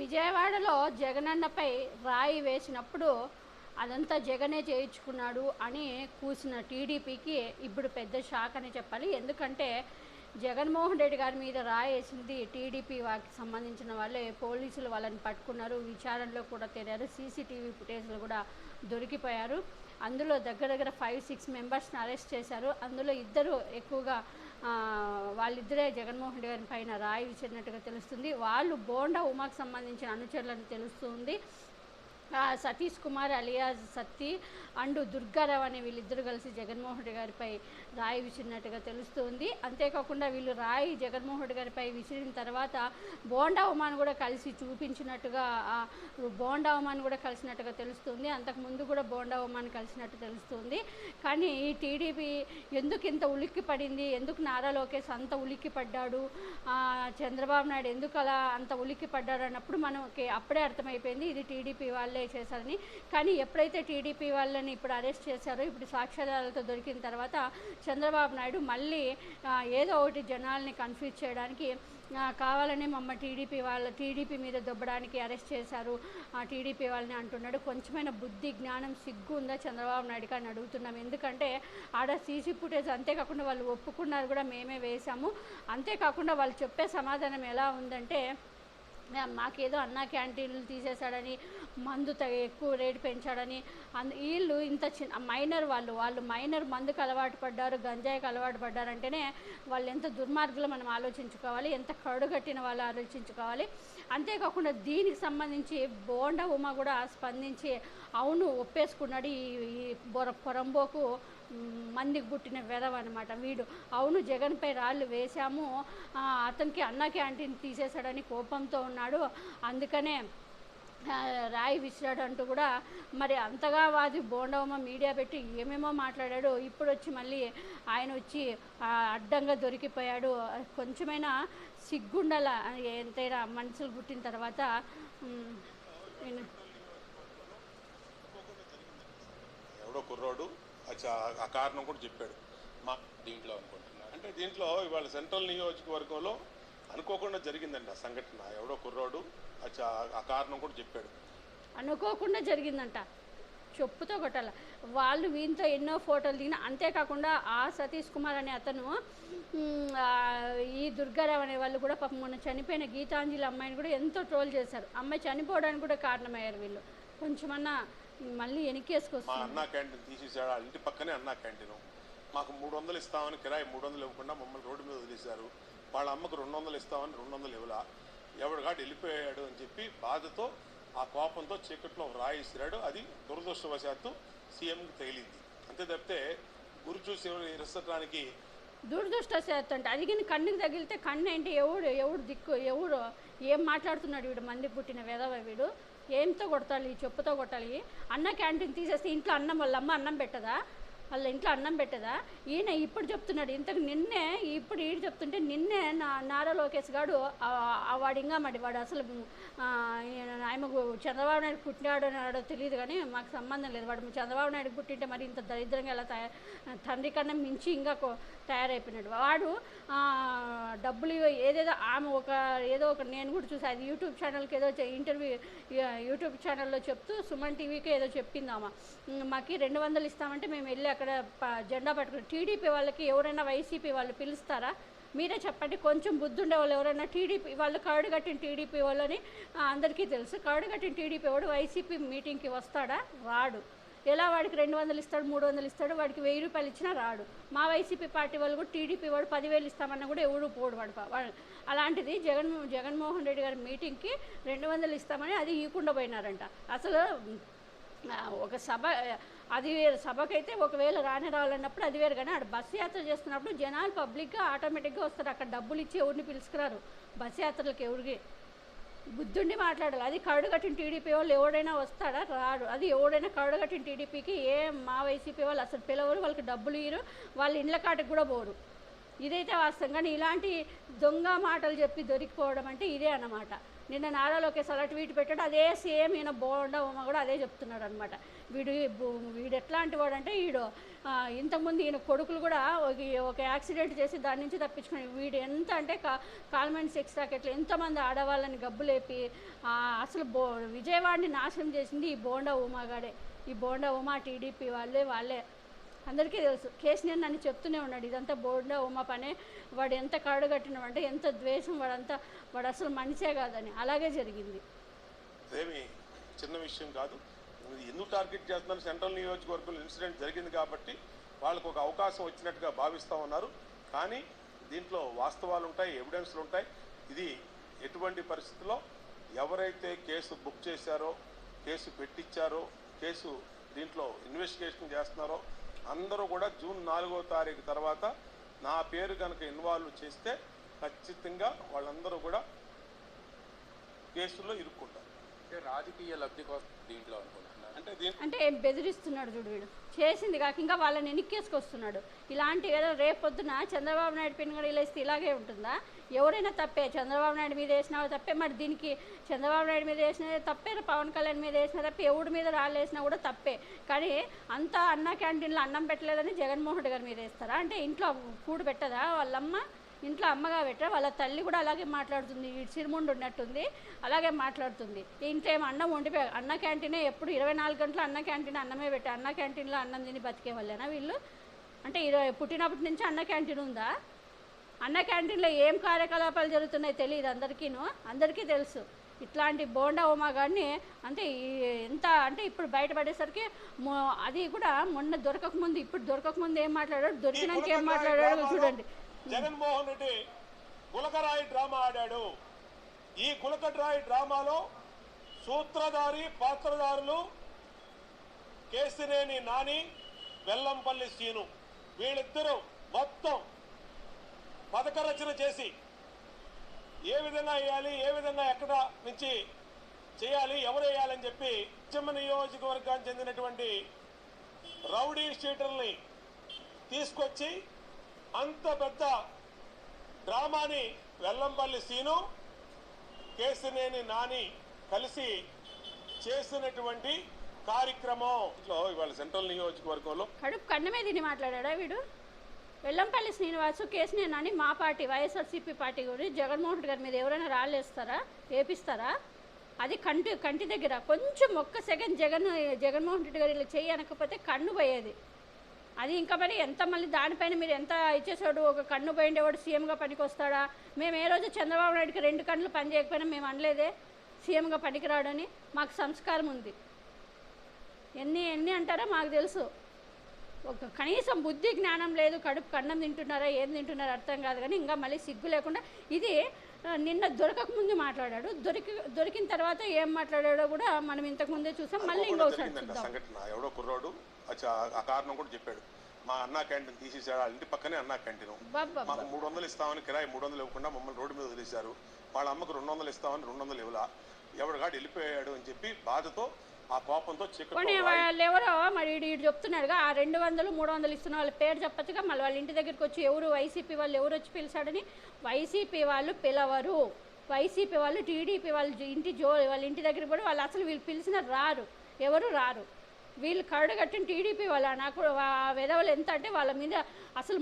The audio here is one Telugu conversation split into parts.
విజయవాడలో జగనన్నపై రాయి వేసినప్పుడు అదంతా జగనే చేయించుకున్నాడు అని కూసిన టీడీపీకి ఇప్పుడు పెద్ద షాక్ అని చెప్పాలి. ఎందుకంటే జగన్మోహన్ రెడ్డి గారి మీద రాయి వేసింది టీడీపీ వారికి సంబంధించిన వాళ్ళే. పోలీసులు వాళ్ళని పట్టుకున్నారు. విచారణలో కూడా తెరారు సీసీటీవీ ఫుటేజ్లు కూడా దొరికిపోయారు. అందులో దగ్గర దగ్గర ఫైవ్ సిక్స్ మెంబర్స్ని అరెస్ట్ చేశారు. అందులో ఇద్దరు ఎక్కువగా వాళ్ళిద్దరే జగన్మోహన్ రెడ్డి గారి పైన రాయి విసిరినట్టుగా తెలుస్తుంది. వాళ్ళు బోండా ఉమాకు సంబంధించిన అనుచరులను తెలుస్తుంది. సతీష్ కుమార్ అలియాజ్ సత్తి అండ్ దుర్గారావు అనే వీళ్ళిద్దరు కలిసి జగన్మోహన్ రెడ్డి గారిపై రాయి విసిరినట్టుగా తెలుస్తుంది. అంతేకాకుండా వీళ్ళు రాయి జగన్మోహన్ రెడ్డి గారిపై విసిరిన తర్వాత బోండా ఉమాన్ కూడా కలిసి చూపించినట్టుగా బోండా ఉమాన్ కూడా కలిసినట్టుగా తెలుస్తుంది. అంతకుముందు కూడా బోండా ఉమాన్ కలిసినట్టు తెలుస్తుంది. కానీ ఈ టీడీపీ ఎందుకు ఇంత ఉలిక్కి పడింది? ఎందుకు నారా లోకేష్ అంత ఉలిక్కి పడ్డాడు? చంద్రబాబు నాయుడు ఎందుకు అలా అంత ఉలిక్కి పడ్డాడు అన్నప్పుడు మనకి అప్పుడే అర్థమైపోయింది. ఇది టీడీపీ వాళ్ళే చేశారని. కానీ ఎప్పుడైతే టీడీపీ వాళ్ళని ఇప్పుడు అరెస్ట్ చేశారో ఇప్పుడు సాక్ష్యాధారాలతో దొరికిన తర్వాత చంద్రబాబు నాయుడు మళ్ళీ ఏదో ఒకటి జనాల్ని కన్ఫ్యూజ్ చేయడానికి కావాలని మమ్మ టీడీపీ వాళ్ళ టీడీపీ మీద దొబ్బడానికి అరెస్ట్ చేశారు. టీడీపీ వాళ్ళని అంటున్నాడు. కొంచెమైనా బుద్ధి జ్ఞానం సిగ్గు ఉందా చంద్రబాబు నాయుడుకి అని అడుగుతున్నాం. ఎందుకంటే ఆడ సీసీ ఫుటేజ్ అంతేకాకుండా వాళ్ళు ఒప్పుకున్నారు కూడా మేమే వేశాము. అంతేకాకుండా వాళ్ళు చెప్పే సమాధానం ఎలా ఉందంటే మాకేదో అన్నా క్యాంటీన్లు తీసేశాడని మందు త ఎక్కువ రేటు పెంచాడని అందు వీళ్ళు ఇంత చిన్న మైనర్ వాళ్ళు వాళ్ళు మైనర్ మందుకు అలవాటు పడ్డారు గంజాయికి అలవాటు పడ్డారంటేనే వాళ్ళు ఎంత దుర్మార్గులు మనం ఆలోచించుకోవాలి ఎంత కడుగట్టిన వాళ్ళు ఆలోచించుకోవాలి. అంతేకాకుండా దీనికి సంబంధించి బోండా ఉమ కూడా స్పందించి అవును ఒప్పేసుకున్నాడు ఈ ఈ బొర పొరంబోకు మందికి పుట్టిన విధవ అనమాట వీడు అవును జగన్పై రాళ్ళు వేశాము. అతనికి అన్న క్యాంటీన్ తీసేశాడని కోపంతో ఉన్నాడు. అందుకనే రాయి విసిరాడు అంటూ కూడా మరి అంతగా వాది బోండవమ్మ మీడియా పెట్టి ఏమేమో మాట్లాడాడు ఇప్పుడు వచ్చి మళ్ళీ ఆయన వచ్చి అడ్డంగా దొరికిపోయాడు. కొంచెమైనా సిగ్గుండాల ఎంతైనా మనుషులు పుట్టిన తర్వాత ఎవడో కుర్రాడు? ఆ కారణం కూడా చెప్పాడు. మా దీంట్లో అనుకుంటున్నా. అంటే దీంట్లో ఇవాళ సెంట్రల్ నియోజకవర్గంలో అనుకోకుండా జరిగిందండి ఆ సంఘటన. ఎవడో కుర్రోడు ఆ కారణం కూడా చెప్పాడు. అనుకోకుండా జరిగిందంట. చెప్పుతో కొట్టాల. వాళ్ళు వీంతో ఎన్నో ఫోటోలు దిగిన అంతేకాకుండా ఆ సతీష్ కుమార్ అనే అతను ఈ దుర్గారావు అనే వాళ్ళు కూడా పాపం మొన్న చనిపోయిన గీతాంజలి అమ్మాయిని కూడా ఎంతో ట్రోల్ చేశారు. అమ్మాయి చనిపోవడానికి కూడా కారణమయ్యారు వీళ్ళు. కొంచెమన్నా మళ్ళీ మా అన్నా క్యాంటీన్ తీసేసాడు ఆ ఇంటి పక్కనే అన్నా క్యాంటీన్. మాకు మూడు వందలు ఇస్తామని కిరాయి మూడు వందలు ఇవ్వకుండా మమ్మల్ని రోడ్డు మీద వదిలేశారు. వాళ్ళ అమ్మకు రెండు వందలు ఇస్తామని రెండు వందలు ఇవ్వలా. ఎవడు కాడు వెళ్ళిపోయాడు అని చెప్పి బాధతో ఆ కోపంతో చీకట్లో ఒక రాయి ఇసిరాడు అది దురదృష్టవశాత్తు సీఎంకి తగిలింది. అంతే తప్పితే గురి చూసి ఎవరు ఇరసటానికి దురదృష్టశాత్తు అంటే అది కానీ కన్నుకి తగిలితే కన్ను ఏంటి ఎవడు ఎవడు దిక్కు ఎవడు ఏం మాట్లాడుతున్నాడు వీడు? మంది పుట్టిన వెధవ వీడు. ఏంతో కొడతాలి? చెప్పుతో కొట్టాలి? అన్న క్యాంటీన్ తీసేస్తే ఇంట్లో అన్నం వాళ్ళ అమ్మ అన్నం పెట్టదా? వాళ్ళ ఇంట్లో అన్నం పెట్టదా? ఈయన ఇప్పుడు చెప్తున్నాడు ఇంతకు నిన్నే ఇప్పుడు ఈడు చెప్తుంటే నిన్నే నా నారా లోకేష్ గాడు వాడు ఇంకా మరి వాడు అసలు ఆయనకు చంద్రబాబు నాయుడు పుట్టినాడు అన్నాడో తెలియదు కానీ మాకు సంబంధం లేదు. వాడు చంద్రబాబు నాయుడు పుట్టింటే మరి ఇంత దరిద్రంగా ఎలా తయారు తండ్రి కన్నా మించి ఇంకా తయారైపోయినాడు. వాడు డబ్బులు ఏదేదో ఆమె ఒక ఏదో ఒక నేను కూడా చూసాను అది యూట్యూబ్ ఛానల్కి ఏదో ఇంటర్వ్యూ యూట్యూబ్ ఛానల్లో చెప్తూ సుమన్ టీవీకి ఏదో చెప్పింది ఆమె. మాకు రెండు వందలు ఇస్తామంటే మేము వెళ్ళి అక్కడ జెండా పట్టుకుని టీడీపీ వాళ్ళకి ఎవరైనా వైసీపీ వాళ్ళు పిలుస్తారా? మీరే చెప్పండి కొంచెం బుద్ధుండే వాళ్ళు ఎవరైనా టీడీపీ వాళ్ళు కరడు కట్టిన టీడీపీ వాళ్ళని అందరికీ తెలుసు. కరడు కట్టిన టీడీపీ వాడు వైసీపీ మీటింగ్కి వస్తాడా? రాడు. ఎలా వాడికి రెండు వందలు ఇస్తాడు మూడు వందలు ఇస్తాడు? వాడికి వెయ్యి రూపాయలు ఇచ్చినా రాడు. మా వైసీపీ పార్టీ వాళ్ళు కూడా టీడీపీ వాడు పదివేలు ఇస్తామన్నా కూడా ఎవడు పోడు వాడు అలాంటిది జగన్ జగన్మోహన్ రెడ్డి గారి మీటింగ్కి రెండు వందలు ఇస్తామని అది ఇవ్వకుండా పోయినారంట. అసలు ఒక సభ అది వేరు. సభకైతే ఒకవేళ రాని రావాలన్నప్పుడు అది వేరు. కానీ ఆడ బస్సు యాత్ర చేస్తున్నప్పుడు జనాలు పబ్లిక్గా ఆటోమేటిక్గా వస్తారు. అక్కడ డబ్బులు ఇచ్చి ఎవరిని పిలుచుకురారు. బస్సు యాత్రలకు ఎవరికి? బుద్ధుండి మాట్లాడాలి. అది కడుగట్టిన టీడీపీ వాళ్ళు ఎవడైనా వస్తాడా? రాడు. అది ఎవడైనా కరడుగట్టిన టీడీపీకి ఏ మా వైసీపీ వాళ్ళు అసలు పిలవరు. వాళ్ళకి డబ్బులు ఇయ్యరు. వాళ్ళ ఇండ్ల కాటకు కూడా పోరు. ఇదైతే వాస్తవం. కానీ ఇలాంటి దొంగ మాటలు చెప్పి దొరికిపోవడం అంటే ఇదే అన్నమాట. నిన్న నారా లోకేష్ అలా ట్వీట్ పెట్టాడు. అదే సేమ్ ఈయన బోండా ఉమ కూడా అదే చెప్తున్నాడు అనమాట వీడు వీడు ఎట్లాంటి వాడు అంటే వీడు ఇంతకుముందు ఈయన కొడుకులు కూడా ఒక ఒక యాక్సిడెంట్ చేసి దాని నుంచి తప్పించుకుని వీడు ఎంత అంటే కా కాల్మెంట్ సెక్స్ రాకెట్లు ఎంతమంది ఆడవాళ్ళని గబ్బులేపి అసలు బో విజయవాడని నాశనం చేసింది ఈ బోండా ఉమాగాడే ఈ బోండా ఉమా టీడీపీ వాళ్ళే వాళ్ళే. అందరికీ తెలుసు. కేసీఆర్ నన్ను చెప్తూనే ఉన్నాడు ఇదంతా బోర్డా ఉమా పనే. వాడు ఎంత కాడు కట్టినవంటే ఎంత ద్వేషం వాడంతా వాడు అసలు మనిషే కాదని. అలాగే జరిగింది. అదేమి చిన్న విషయం కాదు. ఇది ఎందుకు టార్గెట్ చేస్తున్నారు? సెంట్రల్ నియోజకవర్గంలో ఇన్సిడెంట్ జరిగింది కాబట్టి వాళ్ళకు ఒక అవకాశం వచ్చినట్టుగా భావిస్తూ ఉన్నారు. కానీ దీంట్లో వాస్తవాలు ఉంటాయి ఎవిడెన్స్లు ఉంటాయి. ఇది ఎటువంటి పరిస్థితుల్లో ఎవరైతే కేసు బుక్ చేశారో కేసు పెట్టించారో కేసు దీంట్లో ఇన్వెస్టిగేషన్ చేస్తున్నారో అందరూ కూడా జూన్ నాలుగో తారీఖు తర్వాత నా పేరు కనుక ఇన్వాల్వ్ చేస్తే ఖచ్చితంగా వాళ్ళందరూ కూడా కేసుల్లో ఇరుక్కుంటారు. రాజకీయ లబ్ధి కోసం దీంట్లో అనుకుంటున్నారు అంటే బెదిరిస్తున్నాడు చూడు వీడు. చేసింది కాక ఇంకా వాళ్ళని ఎనిక్కేసుకొస్తున్నాడు ఇలాంటి ఏదో రేపొద్దున చంద్రబాబు నాయుడు పిన్ కూడా ఇలా ఇస్తే ఇలాగే ఉంటుందా? ఎవరైనా తప్పే. చంద్రబాబు నాయుడు మీద వేసినా తప్పే. మరి దీనికి చంద్రబాబు నాయుడు మీద వేసిన తప్పే? పవన్ కళ్యాణ్ మీద వేసినా తప్పే? ఎవడి మీద రాళ్ళేసినా కూడా తప్పే. కానీ అంతా అన్న క్యాంటీన్లో అన్నం పెట్టలేదని జగన్మోహన్ రెడ్డి గారి మీద వేస్తారా? అంటే ఇంట్లో కూడు పెట్టదా వాళ్ళమ్మ? ఇంట్లో అమ్మగా పెట్టా వాళ్ళ తల్లి కూడా అలాగే మాట్లాడుతుంది ఈ సిరిముండు ఉన్నట్టుంది అలాగే మాట్లాడుతుంది. ఇంట్లో ఏమో అన్నం వండిపోయా అన్న క్యాంటీనే ఎప్పుడు ఇరవై నాలుగు గంటలు అన్న క్యాంటీన్ అన్నమే పెట్టా అన్న క్యాంటీన్లో అన్నం తిని బతికే వాళ్ళేనా వీళ్ళు? అంటే ఇరవై పుట్టినప్పటి నుంచి అన్న క్యాంటీన్ ఉందా? అన్న క్యాంటీన్లో ఏం కార్యకలాపాలు జరుగుతున్నాయి తెలియదు అందరికీను అందరికీ తెలుసు. ఇట్లాంటి బోండా ఉమా గారిని అంటే ఎంత అంటే ఇప్పుడు బయటపడేసరికి అది కూడా మొన్న దొరకక ముందు ఇప్పుడు దొరకక ముందు ఏం మాట్లాడాడు? దొరికినాక ఏం మాట్లాడాడో? చూడండి. జగన్మోహన్ రెడ్డి గులకరాయి డ్రామా ఆడాడు. ఈ గులకరాయి డ్రామాలో సూత్రధారి పాత్రధారులు కేసినేని నాని వెల్లంపల్లి సీను వీళ్ళిద్దరూ మొత్తం పథక రచన చేసి ఏ విధంగా వేయాలి ఏ విధంగా ఎక్కడ నుంచి చేయాలి ఎవరు వేయాలని చెప్పి పశ్చిమ నియోజకవర్గానికి చెందినటువంటి రౌడీ షీటర్ని తీసుకొచ్చి అంత పెద్ద డ్రామాని వెల్లంపల్లి సీను కేసినేని నాని కలిసి చేసినటువంటి కార్యక్రమం. ఇట్లా ఇవాళ సెంట్రల్ నియోజకవర్గంలో కడుపు కన్నమే తిని మాట్లాడాడా వీడు? వెల్లంపల్లి శ్రీనివాసు కేసినేని అని మా పార్టీ వైఎస్ఆర్సీపీ పార్టీ గురించి జగన్మోహన్ రెడ్డి గారి మీద ఎవరైనా రాళ్ళేస్తారా? వేపిస్తారా అది కంటి కంటి దగ్గర. కొంచెం ఒక్క సెకండ్ జగన్ జగన్మోహన్ రెడ్డి గారు ఇలా చెయ్యి అనకపోతే కన్ను పోయేది. అది ఇంకా మరి ఎంత మళ్ళీ దానిపైన మీరు ఎంత ఇచ్చేసాడు ఒక కన్ను పోయిండేవాడు సీఎంగా పనికి వస్తాడా మేము ఏ రోజు చంద్రబాబు నాయుడుకి రెండు కన్నులు పని చేయకపోయినా మేము అనలేదే సీఎంగా పనికిరాడని. మాకు సంస్కారం ఉంది. ఎన్ని ఎన్ని అంటారో మాకు తెలుసు. ఒక కనీసం బుద్ధి జ్ఞానం లేదు కడుపు కన్నం తింటున్నారా ఏం తింటున్నారో అర్థం కాదు కానీ ఇంకా మళ్ళీ సిగ్గు లేకుండా ఇది నిన్న దొరకక ముందు మాట్లాడాడు. దొరికి దొరికిన తర్వాత ఏం మాట్లాడాడో కూడా మనం ఇంతకు ముందే చూసాం. మళ్ళీ కూడా ఇంకోసారి సంఘటన. ఎవడో కుర్రాడు ఆ కారణం కూడా చెప్పాడు. మా అన్నా క్యాంటీన్ తీసేసాడు వాళ్ళ ఇంటి పక్కనే అన్నా క్యాంటీన్. మాకు మూడు వందలు ఇస్తామని కిరాయి మూడు వందలు ఇవ్వకుండా మమ్మల్ని రోడ్డు మీద వదిలేశారు. వాళ్ళ అమ్మకు రెండు వందలు ఇస్తామని రెండు వందలు ఇవ్వలా ఎవడిగాడు వెళ్ళిపోయాడు అని చెప్పి బాధతో ఆ కోపంతో ఎవరో మరి ఈడు చెప్తున్నాడుగా ఆ రెండు వందలు మూడు వందలు ఇస్తున్న వాళ్ళ పేరు చెప్పచ్చుగా మళ్ళీ వాళ్ళ ఇంటి దగ్గరికి వచ్చి ఎవరు వైసీపీ వాళ్ళు ఎవరు వచ్చి పిలిచాడని? వైసీపీ వాళ్ళు పిలవరు. వైసీపీ వాళ్ళు టీడీపీ వాళ్ళు ఇంటి జో వాళ్ళ ఇంటి దగ్గరికి కూడా వాళ్ళు అసలు వీళ్ళు పిలిచిన రారు. ఎవరు రారు. వీళ్ళు కరడు కట్టిన టీడీపీ వాళ్ళ నాకు ఆ విధవలు ఎంత అంటే వాళ్ళ మీద అసలు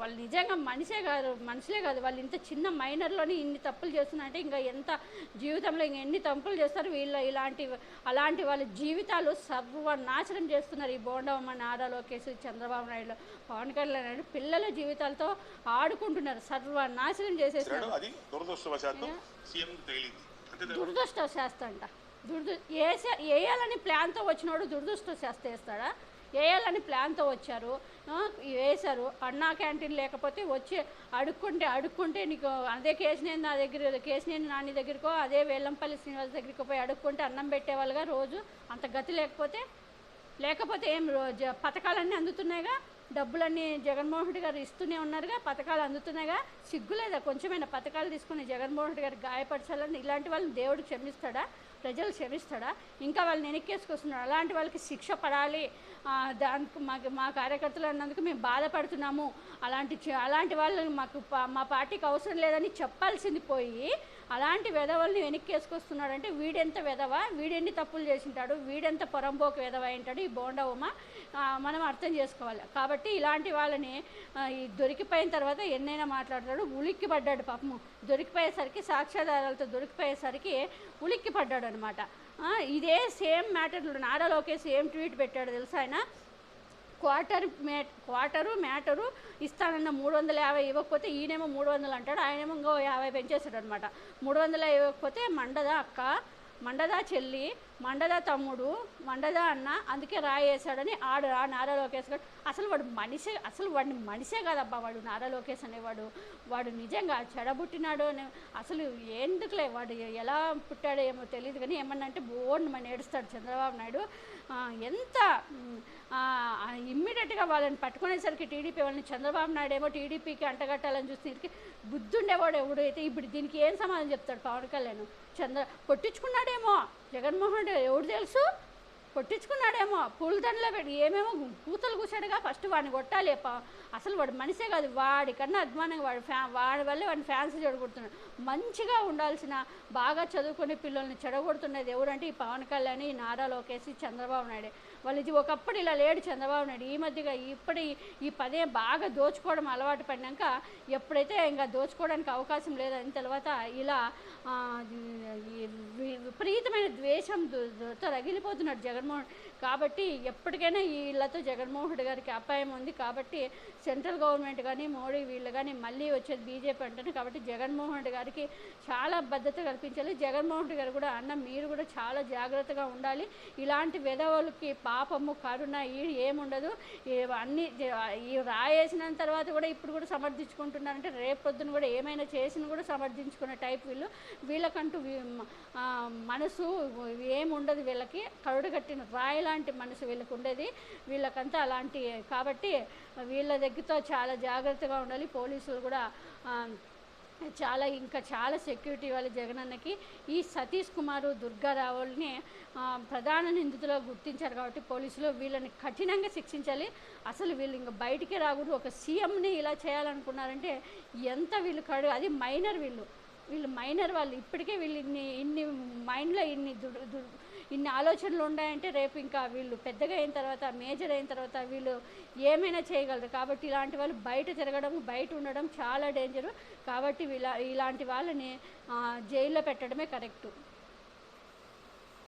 వాళ్ళు నిజంగా మనిషే కాదు మనుషులే కాదు. వాళ్ళు ఇంత చిన్న మైనర్లోని ఇన్ని తప్పులు చేస్తున్నారంటే ఇంకా ఎంత జీవితంలో ఇంకా ఎన్ని తప్పులు చేస్తారు? వీళ్ళు ఇలాంటి అలాంటి వాళ్ళ జీవితాలు సర్వనాశనం చేస్తున్నారు ఈ బోండవమ్మ నారా లోకేష్ చంద్రబాబు నాయుడు పవన్ కళ్యాణ్ నాయుడు పిల్లల జీవితాలతో ఆడుకుంటున్నారు సర్వనాశనం అది దురదృష్టవశాత్తు అంట. దుర్దు వేసే వేయాలని ప్లాన్తో వచ్చినోడు దురదృష్టం శాస్త్ర వేయాలని ప్లాన్తో వచ్చారు వేశారు. అన్నా క్యాంటీన్ లేకపోతే వచ్చి అడుక్కుంటే అడుక్కుంటే నీకు అదే కేసినేని నా దగ్గర కేసినేని నాని దగ్గరకో అదే వేలంపల్లి శ్రీనివాస్ దగ్గరికి పోయి అడుక్కుంటే అన్నం పెట్టేవాళ్ళుగా రోజు అంత గతి లేకపోతే లేకపోతే ఏం రోజు పథకాలన్నీ అందుతున్నాయిగా? డబ్బులన్నీ జగన్మోహన్ రెడ్డి గారు ఇస్తూనే ఉన్నారుగా? పథకాలు అందుతున్నాయిగా? సిగ్గులేదా? కొంచెమైనా పథకాలు తీసుకుని జగన్మోహన్ రెడ్డి గారు గాయపరచాలని ఇలాంటి వాళ్ళని దేవుడు క్షమిస్తాడా? ప్రజలు క్షమిస్తాడా? ఇంకా వాళ్ళని వెనక్కేసుకొస్తున్నాడు అలాంటి వాళ్ళకి శిక్ష పడాలి. దానికి మాకు మా కార్యకర్తలు అన్నందుకు మేము బాధపడుతున్నాము. అలాంటి అలాంటి వాళ్ళు మాకు పా- మా పార్టీకి అవసరం లేదని చెప్పాల్సింది పోయి అలాంటి వెధవల్ని వెనక్కి వేసుకొస్తున్నాడంటే వీడెంత వెధవ వీడెన్ని తప్పులు చేసింటాడు? వీడెంత పొరంబోకు వెధవ ఏంటాడు ఈ బోండవమ్మ మనం అర్థం చేసుకోవాలి. కాబట్టి ఇలాంటి వాళ్ళని ఈ దొరికిపోయిన తర్వాత ఎన్నైనా మాట్లాడతాడు. ఉలిక్కి పడ్డాడు పాపము. దొరికిపోయేసరికి సాక్ష్యాధారాలతో దొరికిపోయేసరికి ఉలిక్కి పడ్డాడు అనమాట ఇదే సేమ్ మ్యాటర్ నారా లోకేష్ ఏం ట్వీట్ పెట్టాడు తెలుసా ఆయన? క్వార్టర్ మే క్వార్టరు మ్యాటరు ఇస్తానన్న మూడు వందల యాభై ఇవ్వకపోతే ఈయనేమో మూడు వందలు అంటాడు ఆయనేమో ఇంకో యాభై పెంచేస్తాడు అనమాట మూడు వందల ఇవ్వకపోతే మండదా అక్క? మండదా చెల్లి? మండద తమ్ముడు మండద అన్న అందుకే రాయేశాడని ఆడు ఆ నారా లోకేష్ గారు. అసలు వాడు మనిషే అసలు వాడిని మనిషే కాదబ్బా వాడు నారా లోకేష్ అనేవాడు. వాడు నిజంగా చెడబుట్టినాడు అని అసలు ఎందుకులే వాడు ఎలా పుట్టాడో ఏమో తెలియదు కానీ ఏమన్నా అంటే బోర్డు మన ఏడుస్తాడు చంద్రబాబు నాయుడు. ఎంత ఇమ్మీడియట్గా వాళ్ళని పట్టుకునేసరికి టీడీపీ వాళ్ళని చంద్రబాబు నాయుడు ఏమో టీడీపీకి అంటగట్టాలని చూస్తే బుద్ధుండేవాడు ఎవడైతే ఇప్పుడు దీనికి ఏం సమాధానం చెప్తాడు పవన్ కళ్యాణ్? చంద్ర కొట్టించుకున్నాడేమో జగన్మోహన్ రెడ్డి ఎవడు తెలుసు? కొట్టించుకున్నాడేమో. పూలదండలో పెట్టి ఏమేమో కూతలు కూసాడుగా ఫస్ట్ వాడిని కొట్టాలి. అసలు వాడు మనిషే కాదు. వాడికన్నా అభిమానంగా వాడు ఫ్యా వాడి వల్లే వాడిని ఫ్యాన్స్ చెడగొడుతున్నాడు. మంచిగా ఉండాల్సిన బాగా చదువుకునే పిల్లల్ని చెడగొడుతున్నది ఎవరంటే ఈ పవన్ కళ్యాణ్ ఈ నారా లోకేష్ చంద్రబాబు నాయుడు. వాళ్ళు ఇది ఒకప్పుడు ఇలా లేడు చంద్రబాబు నాయుడు. ఈ మధ్యగా ఇప్పుడు ఈ- పదే బాగా దోచుకోవడం అలవాటు పడినాక ఎప్పుడైతే ఇంకా దోచుకోవడానికి అవకాశం లేదని తర్వాత ఇలా వి- విపరీతమైన ద్వేషం రగిలిపోతున్నాడు జగన్మోహన్ కాబట్టి ఎప్పటికైనా వీళ్ళతో జగన్మోహన్ రెడ్డి గారికి అపాయం ఉంది. కాబట్టి సెంట్రల్ గవర్నమెంట్ కానీ మోడీ వీళ్ళు కానీ మళ్ళీ వచ్చేది బీజేపీ అంటారు కాబట్టి జగన్మోహన్ రెడ్డి గారికి చాలా భద్రత కల్పించాలి. జగన్మోహన్ రెడ్డి గారు కూడా అన్న మీరు కూడా చాలా జాగ్రత్తగా ఉండాలి. ఇలాంటి విధవలకి పాపము కరుణ ఈ ఏముండదు. అన్ని ఈ రాయేసిన తర్వాత కూడా ఇప్పుడు కూడా సమర్థించుకుంటున్నారంటే రేపు పొద్దున కూడా ఏమైనా చేసిన కూడా సమర్థించుకునే టైప్ వీళ్ళు. వీళ్ళకంటూ మనసు ఏముండదు వీళ్ళకి. కరుడు కట్టిన రాయల అలాంటి మనసు వీళ్ళకు ఉండేది? వీళ్ళకంతా అలాంటి కాబట్టి వీళ్ళ దగ్గరతో చాలా జాగ్రత్తగా ఉండాలి. పోలీసులు కూడా చాలా ఇంకా చాలా సెక్యూరిటీ ఇవ్వాలి జగనన్నకి ఈ సతీష్ కుమారు దుర్గారావుల్ని ప్రధాన నిందితులో గుర్తించారు కాబట్టి పోలీసులు వీళ్ళని కఠినంగా శిక్షించాలి. అసలు వీళ్ళు ఇంకా బయటికి రాకూడదు. ఒక సీఎంని ఇలా చేయాలనుకున్నారంటే ఎంత వీళ్ళు కడు అది మైనర్ వీళ్ళు. వీళ్ళు మైనర్ వాళ్ళు. ఇప్పటికే వీళ్ళు ఇన్ని ఇన్ని మైండ్లో ఇన్ని దుడు దుడు ఇన్ని ఆలోచనలు ఉన్నాయంటే రేపు ఇంకా వీళ్ళు పెద్దగా అయిన తర్వాత మేజర్ అయిన తర్వాత వీళ్ళు ఏమైనా చేయగలరు. కాబట్టి ఇలాంటి వాళ్ళు బయట తిరగడం బయట ఉండడం చాలా డేంజరు కాబట్టి ఇలా ఇలాంటి వాళ్ళని జైల్లో పెట్టడమే కరెక్టు